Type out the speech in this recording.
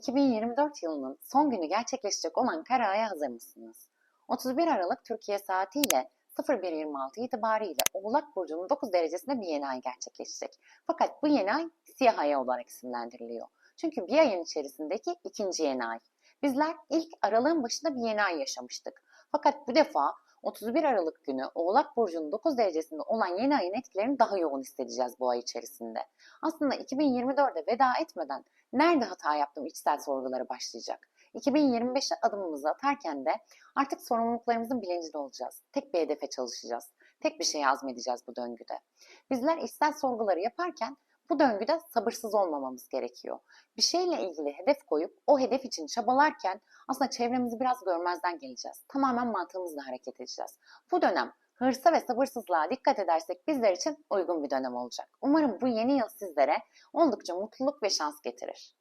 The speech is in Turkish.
2024 yılının son günü gerçekleşecek olan kara aya hazır mısınız? 31 Aralık Türkiye saatiyle 01.26 itibariyle Oğlak Burcu'nun 9 derecesinde bir yeni ay gerçekleşecek. Fakat bu yeni ay siyah ay olarak isimlendiriliyor. Çünkü bir ayın içerisindeki ikinci yeni ay. Bizler ilk aralığın başında bir yeni ay yaşamıştık. Fakat bu defa 31 Aralık günü Oğlak Burcu'nun 9 derecesinde olan yeni ayın etkilerini daha yoğun hissedeceğiz bu ay içerisinde. Aslında 2024'e veda etmeden nerede hata yaptım içsel sorguları başlayacak. 2025'e adımımızı atarken de artık sorumluluklarımızın bilincinde olacağız. Tek bir hedefe çalışacağız. Tek bir şey azmedeceğiz bu döngüde. Bizler içsel sorguları yaparken bu döngüde sabırsız olmamamız gerekiyor. Bir şeyle ilgili hedef koyup o hedef için çabalarken aslında çevremizi biraz görmezden geleceğiz. Tamamen mantığımızla hareket edeceğiz. Bu dönem hırsa ve sabırsızlığa dikkat edersek bizler için uygun bir dönem olacak. Umarım bu yeni yıl sizlere oldukça mutluluk ve şans getirir.